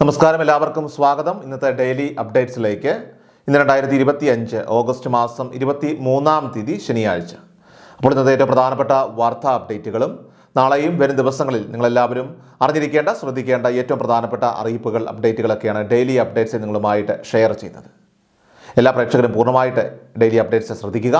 നമസ്കാരം എല്ലാവർക്കും സ്വാഗതം. ഇന്നത്തെ ഡെയിലി അപ്ഡേറ്റ്സിലേക്ക്. ഇന്ന് രണ്ടായിരത്തി ഇരുപത്തി അഞ്ച് ഓഗസ്റ്റ് മാസം ഇരുപത്തി മൂന്നാം തീയതി ശനിയാഴ്ച. അപ്പോൾ ഇന്നത്തെ ഏറ്റവും പ്രധാനപ്പെട്ട വാർത്താ അപ്ഡേറ്റുകളും നാളെയും വരും ദിവസങ്ങളിൽ നിങ്ങളെല്ലാവരും അറിഞ്ഞിരിക്കേണ്ട ശ്രദ്ധിക്കേണ്ട ഏറ്റവും പ്രധാനപ്പെട്ട അറിയിപ്പുകൾ അപ്ഡേറ്റുകളൊക്കെയാണ് ഡെയിലി അപ്ഡേറ്റ്സ് നിങ്ങളുമായിട്ട് ഷെയർ ചെയ്യുന്നത്. എല്ലാ പ്രേക്ഷകരും പൂർണമായിട്ട് ഡെയിലി അപ്ഡേറ്റ്സ് ശ്രദ്ധിക്കുക.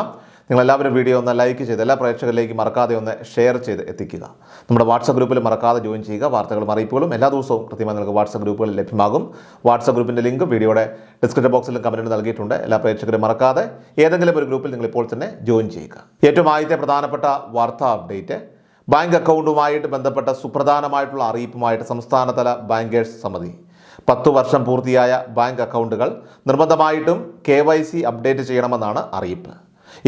നിങ്ങളെല്ലാവരും വീഡിയോ ഒന്ന് ലൈക്ക് ചെയ്ത് എല്ലാ പ്രേക്ഷകരിലേക്ക് മറക്കാതെ ഒന്ന് ഷെയർ ചെയ്ത് എത്തിക്കുക. നമ്മുടെ വാട്സപ്പ് ഗ്രൂപ്പിൽ മറക്കാതെ ജോയിൻ ചെയ്യുക. വാർത്തകളും അറിയിപ്പുകളും എല്ലാ ദിവസവും കൃത്യമായി നിങ്ങൾക്ക് വാട്സപ്പ് ഗ്രൂപ്പുകളിൽ ലഭ്യമാകും. വാട്സപ്പ് ഗ്രൂപ്പിന്റെ ലിങ്ക് വീഡിയോയുടെ ഡിസ്ക്രിപ്ഷൻ ബോക്സിലും കമന്റ് നൽകിയിട്ടുണ്ട്. എല്ലാ പ്രേക്ഷകരും മറക്കാതെ ഏതെങ്കിലും ഒരു ഗ്രൂപ്പിൽ നിങ്ങൾ ഇപ്പോൾ തന്നെ ജോയിൻ ചെയ്യുക. ഏറ്റവും ആദ്യത്തെ പ്രധാനപ്പെട്ട വാർത്താ അപ്ഡേറ്റ് ബാങ്ക് അക്കൗണ്ടുമായിട്ട് ബന്ധപ്പെട്ട സുപ്രധാനമായിട്ടുള്ള അറിയിപ്പുമായിട്ട് സംസ്ഥാനതല ബാങ്കേഴ്സ് സമിതി. പത്തു വർഷം പൂർത്തിയായ ബാങ്ക് അക്കൗണ്ടുകൾ നിർബന്ധമായിട്ടും കെ അപ്ഡേറ്റ് ചെയ്യണമെന്നാണ് അറിയിപ്പ്.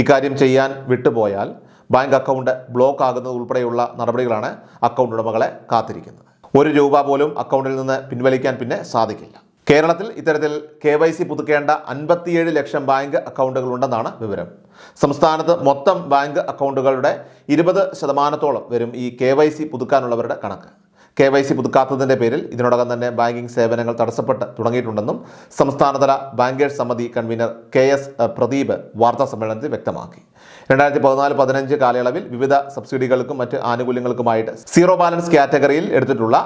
ഇക്കാര്യം ചെയ്യാൻ വിട്ടുപോയാൽ ബാങ്ക് അക്കൗണ്ട് ബ്ലോക്ക് ആകുന്നത് ഉൾപ്പെടെയുള്ള നടപടികളാണ് അക്കൗണ്ട് ഉടമകളെ കാത്തിരിക്കുന്നത്. ഒരു രൂപ പോലും അക്കൗണ്ടിൽ നിന്ന് പിൻവലിക്കാൻ പിന്നെ സാധിക്കില്ല. കേരളത്തിൽ ഇത്തരത്തിൽ കെ വൈ സി പുതുക്കേണ്ട അൻപത്തിയേഴ് ലക്ഷം ബാങ്ക് അക്കൗണ്ടുകളുണ്ടെന്നാണ് വിവരം. സംസ്ഥാനത്ത് മൊത്തം ബാങ്ക് അക്കൗണ്ടുകളുടെ ഇരുപത് ശതമാനത്തോളം വരും ഈ കെ വൈ സി പുതുക്കാനുള്ളവരുടെ കണക്ക്. കെ വൈ സി പുതുക്കാത്തതിന്റെ പേരിൽ ഇതിനോടകം തന്നെ ബാങ്കിംഗ് സേവനങ്ങൾ തടസ്സപ്പെട്ട് തുടങ്ങിയിട്ടുണ്ടെന്നും സംസ്ഥാനതല ബാങ്കേഴ്സ് സമിതി കൺവീനർ കെ എസ് പ്രദീപ് വാർത്താ സമ്മേളനത്തിൽ വ്യക്തമാക്കി. രണ്ടായിരത്തി പതിനാല് പതിനഞ്ച് കാലയളവിൽ വിവിധ സബ്സിഡികൾക്കും മറ്റ് ആനുകൂല്യങ്ങൾക്കുമായിട്ട് സീറോ ബാലൻസ് കാറ്റഗറിയിൽ എടുത്തിട്ടുള്ള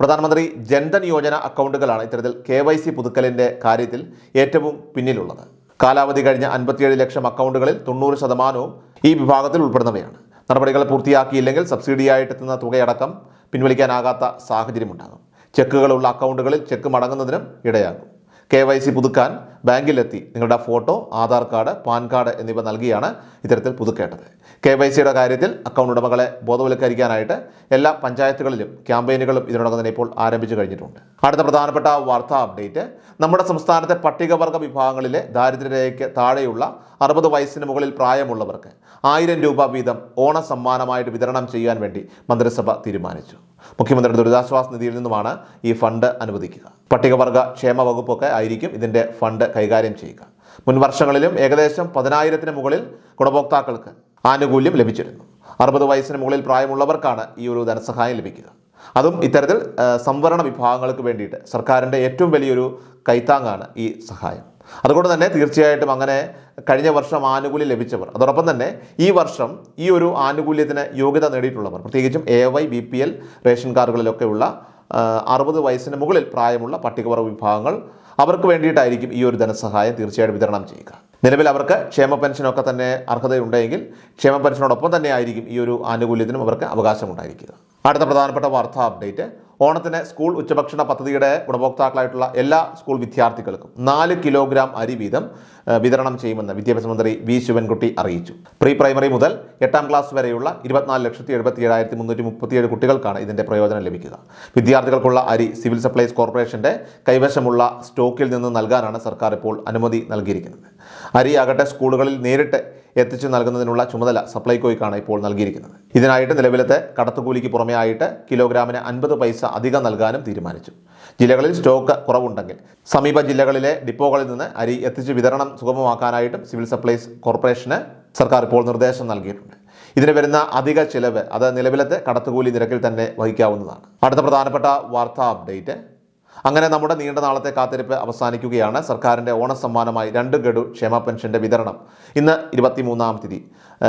പ്രധാനമന്ത്രി ജൻധൻ യോജന അക്കൗണ്ടുകളാണ് ഇത്തരത്തിൽ കെ വൈ സി പുതുക്കലിന്റെ കാര്യത്തിൽ ഏറ്റവും പിന്നിലുള്ളത്. കാലാവധി കഴിഞ്ഞ അൻപത്തിയേഴ് ലക്ഷം അക്കൗണ്ടുകളിൽ തൊണ്ണൂറ് ശതമാനവും ഈ വിഭാഗത്തിൽ ഉൾപ്പെടുന്നവയാണ്. നടപടികൾ പൂർത്തിയാക്കിയില്ലെങ്കിൽ സബ്സിഡിയായിട്ടെത്തുന്ന തുകയടക്കം പിൻവലിക്കാനാകാത്ത സാഹചര്യമുണ്ടാകും. ചെക്കുകളുള്ള അക്കൗണ്ടുകളിൽ ചെക്ക് മടങ്ങുന്നതിനും ഇടയാകും. കെ വൈ സി പുതുക്കാൻ ബാങ്കിലെത്തി നിങ്ങളുടെ photo Aadhaar card PAN card എന്നിവ നൽകിയാണ് ഇത്തരത്തിൽ പുതുക്കേണ്ടത്. കെ വൈ സിയുടെ കാര്യത്തിൽ അക്കൗണ്ട് ഉടമകളെ ബോധവൽക്കരിക്കാനായിട്ട് എല്ലാ പഞ്ചായത്തുകളിലും ക്യാമ്പയിനുകളും ഇതിനോടകം തന്നെ ഇപ്പോൾ ആരംഭിച്ചു കഴിഞ്ഞിട്ടുണ്ട്. അടുത്ത പ്രധാനപ്പെട്ട വാർത്താ അപ്ഡേറ്റ് നമ്മുടെ സംസ്ഥാനത്തെ പട്ടികവർഗ വിഭാഗങ്ങളിലെ ദാരിദ്ര്യരേഖയ്ക്ക് താഴെയുള്ള അറുപത് വയസ്സിന് മുകളിൽ പ്രായമുള്ളവർക്ക് ആയിരം രൂപ വീതം ഓണ സമ്മാനമായിട്ട് വിതരണം ചെയ്യാൻ വേണ്ടി മന്ത്രിസഭ തീരുമാനിച്ചു. മുഖ്യമന്ത്രിയുടെ ദുരിതാശ്വാസ നിധിയിൽ നിന്നുമാണ് ഈ ഫണ്ട് അനുവദിക്കുക. പട്ടികവർഗ ക്ഷേമ വകുപ്പൊക്കെ ആയിരിക്കും ഇതിന്റെ ഫണ്ട് കൈകാര്യം ചെയ്യുക. മുൻ വർഷങ്ങളിലും ഏകദേശം പതിനായിരത്തിന് മുകളിൽ ഗുണഭോക്താക്കൾക്ക് ആനുകൂല്യം ലഭിച്ചിരുന്നു. അറുപത് വയസ്സിന് മുകളിൽ പ്രായമുള്ളവർക്കാണ് ഈ ഒരു ധനസഹായം ലഭിക്കുക. അതും ഇത്തരത്തിൽ സംവരണ വിഭാഗങ്ങൾക്ക് വേണ്ടിയിട്ട് സർക്കാരിന്റെ ഏറ്റവും വലിയൊരു കൈത്താങ്ങാണ് ഈ സഹായം. അതുകൊണ്ട് തന്നെ തീർച്ചയായിട്ടും അങ്ങനെ കഴിഞ്ഞ വർഷം ആനുകൂല്യം ലഭിച്ചവർ അതോടൊപ്പം തന്നെ ഈ വർഷം ഈ ഒരു ആനുകൂല്യത്തിന് യോഗ്യത നേടിയിട്ടുള്ളവർ പ്രത്യേകിച്ചും A Y B P L ration കാർഡുകളിലൊക്കെയുള്ള അറുപത് വയസ്സിന് മുകളിൽ പ്രായമുള്ള പട്ടികവർഗ വിഭാഗങ്ങൾ അവർക്ക് വേണ്ടിയിട്ടായിരിക്കും ഈ ഒരു ധനസഹായം തീർച്ചയായിട്ടും വിതരണം ചെയ്യുക. നിലവിൽ അവർക്ക് ക്ഷേമ പെൻഷനൊക്കെ തന്നെ അർഹതയുണ്ടെങ്കിൽ ക്ഷേമ പെൻഷനോടൊപ്പം തന്നെ ആയിരിക്കും ഈ ഒരു ആനുകൂല്യത്തിനും അവർക്ക് അവകാശമുണ്ടായിരിക്കുക. അടുത്ത പ്രധാനപ്പെട്ട വാർത്താ അപ്ഡേറ്റ്. ഓണത്തിന് സ്കൂൾ ഉച്ചഭക്ഷണ പദ്ധതിയുടെ ഗുണഭോക്താക്കളായിട്ടുള്ള എല്ലാ സ്കൂൾ വിദ്യാർത്ഥികൾക്കും നാല് കിലോഗ്രാം അരി വീതം വിതരണം ചെയ്യുമെന്ന് വിദ്യാഭ്യാസ മന്ത്രി വി. ശിവൻകുട്ടി അറിയിച്ചു. പ്രീ പ്രൈമറി മുതൽ എട്ടാം ക്ലാസ് വരെയുള്ള ഇരുപത്തിനാല് ലക്ഷത്തി എഴുപത്തി ഏഴായിരത്തി മുന്നൂറ്റി മുപ്പത്തിയേഴ് കുട്ടികൾക്കാണ് ഇതിന്റെ പ്രയോജനം ലഭിക്കുക. വിദ്യാർത്ഥികൾക്കുള്ള അരി സിവിൽ സപ്ലൈസ് കോർപ്പറേഷന്റെ കൈവശമുള്ള സ്റ്റോക്കിൽ നിന്ന് നൽകാനാണ് സർക്കാർ ഇപ്പോൾ അനുമതി നൽകിയിരിക്കുന്നത്. അരി ആകട്ടെ സ്കൂളുകളിൽ നേരിട്ട് എത്തിച്ചു നൽകുന്നതിനുള്ള ചുമതല സപ്ലൈകോയ്ക്കാണ് ഇപ്പോൾ നൽകിയിരിക്കുന്നത്. ഇതിനായിട്ട് നിലവിലത്തെ കടത്തുകൂലിക്ക് പുറമേ ആയിട്ട് കിലോഗ്രാമിന് അൻപത് പൈസ അധികം നൽകാനും തീരുമാനിച്ചു. ജില്ലകളിൽ സ്റ്റോക്ക് കുറവുണ്ടെങ്കിൽ സമീപ ജില്ലകളിലെ ഡിപ്പോകളിൽ നിന്ന് അരി എത്തിച്ച് വിതരണം സുഗമമാക്കാനായിട്ടും സിവിൽ സപ്ലൈസ് കോർപ്പറേഷന് സർക്കാർ ഇപ്പോൾ നിർദ്ദേശം നൽകിയിട്ടുണ്ട്. ഇതിന് വരുന്ന അധിക ചിലവ് അത് നിലവിലത്തെ കടത്തുകൂലി നിരക്കിൽ തന്നെ വഹിക്കാവുന്നതാണ്. അടുത്ത പ്രധാനപ്പെട്ട വാർത്താ അപ്ഡേറ്റ്. അങ്ങനെ നമ്മുടെ നീണ്ട നാളത്തെ കാത്തിരിപ്പ് അവസാനിക്കുകയാണ്. സർക്കാരിന്റെ ഓണസമ്മാനമായി രണ്ട് ഗഡു ക്ഷേമ പെൻഷന്റെ വിതരണം. ഇന്ന് ഇരുപത്തിമൂന്നാം തീയതി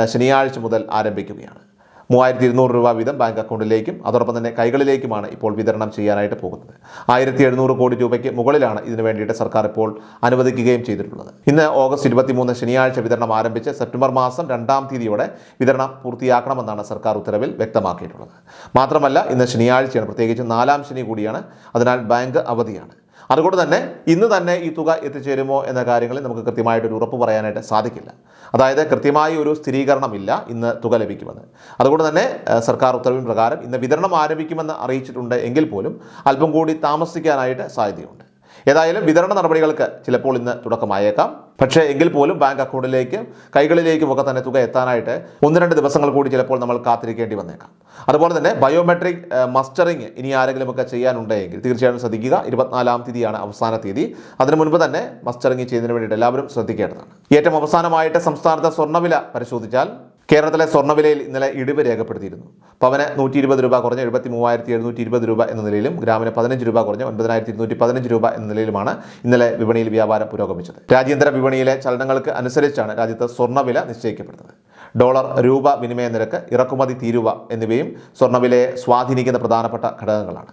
ശനിയാഴ്ച മുതൽ ആരംഭിക്കുകയാണ്. മൂവായിരത്തി ഇരുന്നൂറ് രൂപ വീതം ബാങ്ക് അക്കൗണ്ടിലേക്കും അതോടൊപ്പം തന്നെ കൈകളിലേക്കുമാണ് ഇപ്പോൾ വിതരണം ചെയ്യാനായിട്ട് പോകുന്നത്. ആയിരത്തി എഴുന്നൂറ് കോടി രൂപയ്ക്ക് മുകളിലാണ് ഇതിനു വേണ്ടിയിട്ട് സർക്കാർ ഇപ്പോൾ അനുവദിക്കുകയും ചെയ്തിട്ടുള്ളത്. ഇന്ന് ഓഗസ്റ്റ് ഇരുപത്തിമൂന്ന് ശനിയാഴ്ച വിതരണം ആരംഭിച്ച് സെപ്റ്റംബർ മാസം രണ്ടാം തീയതിയോടെ വിതരണം പൂർത്തിയാക്കണമെന്നാണ് സർക്കാർ ഉത്തരവിൽ വ്യക്തമാക്കിയിട്ടുള്ളത്. മാത്രമല്ല ഇന്ന് ശനിയാഴ്ചയാണ് പ്രത്യേകിച്ച് നാലാം ശനി കൂടിയാണ്. അതിനാൽ ബാങ്ക് അവധിയാണ്. അതുകൊണ്ട് തന്നെ ഇന്ന് തന്നെ ഈ തുക എത്തിച്ചേരുമോ എന്ന കാര്യങ്ങളിൽ നമുക്ക് കൃത്യമായിട്ടൊരു ഉറപ്പ് പറയാനായിട്ട് സാധിക്കില്ല. അതായത് കൃത്യമായി ഒരു സ്ഥിരീകരണമില്ല ഇന്ന് തുക ലഭിക്കുമെന്ന്. അതുകൊണ്ട് തന്നെ സർക്കാർ ഉത്തരവിൻ പ്രകാരം ഇന്ന് വിതരണം ആരംഭിക്കുമെന്ന് അറിയിച്ചിട്ടുണ്ട് എങ്കിൽ പോലും അല്പം കൂടി താമസിക്കാനായിട്ട് സാധ്യതയുണ്ട്. ഏതായാലും വിതരണ നടപടികൾക്ക് ചിലപ്പോൾ ഇന്ന് തുടക്കമായേക്കാം. പക്ഷേ എങ്കിൽ പോലും ബാങ്ക് അക്കൗണ്ടിലേക്കും കൈകളിലേക്കും ഒക്കെ തന്നെ തുക എത്താനായിട്ട് ഒന്ന് രണ്ട് ദിവസങ്ങൾ കൂടി ചിലപ്പോൾ നമ്മൾ കാത്തിരിക്കേണ്ടി വന്നേക്കാം. അതുപോലെ തന്നെ ബയോമെട്രിക് മസ്റ്ററിങ് ഇനി ആരെങ്കിലുമൊക്കെ ചെയ്യാനുണ്ടെങ്കിൽ തീർച്ചയായും ശ്രദ്ധിക്കുക. ഇരുപത്തിനാലാം തീയതിയാണ് അവസാന തീയതി. അതിനു മുൻപ് തന്നെ മസ്റ്ററിങ് ചെയ്യുന്നതിന് വേണ്ടിയിട്ട് എല്ലാവരും ശ്രദ്ധിക്കേണ്ടതാണ്. ഏറ്റവും അവസാനമായിട്ട് സംസ്ഥാനത്തെ സ്വർണവില പരിശോധിച്ചാൽ കേരളത്തിലെ സ്വർണവിലയിൽ ഇന്നലെ ഇടിവ് രേഖപ്പെടുത്തിയിരുന്നു. പവന് നൂറ്റി ഇരുപത് രൂപ കുറഞ്ഞ് എഴുപത്തി മൂവായിരത്തി എഴുന്നൂറ്റി ഇരുപത് രൂപ എന്ന നിലയിലും ഗ്രാമിന് പതിനഞ്ച് രൂപ കുറഞ്ഞ് ഒൻപതിനായിരത്തി ഇരുന്നൂറ്റി പതിനഞ്ച് രൂപ എന്ന നിലയിലുമാണ് ഇന്നലെ വിപണിയിൽ വ്യാപാരം പുരോഗമിച്ചത്. രാജ്യാന്തര വിപണിയിലെ ചലനങ്ങൾക്ക് അനുസരിച്ചാണ് രാജ്യത്ത് സ്വർണവില നിശ്ചയിക്കപ്പെടുന്നത്. ഡോളർ രൂപ വിനിമയ നിരക്ക് ഇറക്കുമതി തീരുവ എന്നിവയും സ്വർണവിലയെ സ്വാധീനിക്കുന്ന പ്രധാനപ്പെട്ട ഘടകങ്ങളാണ്.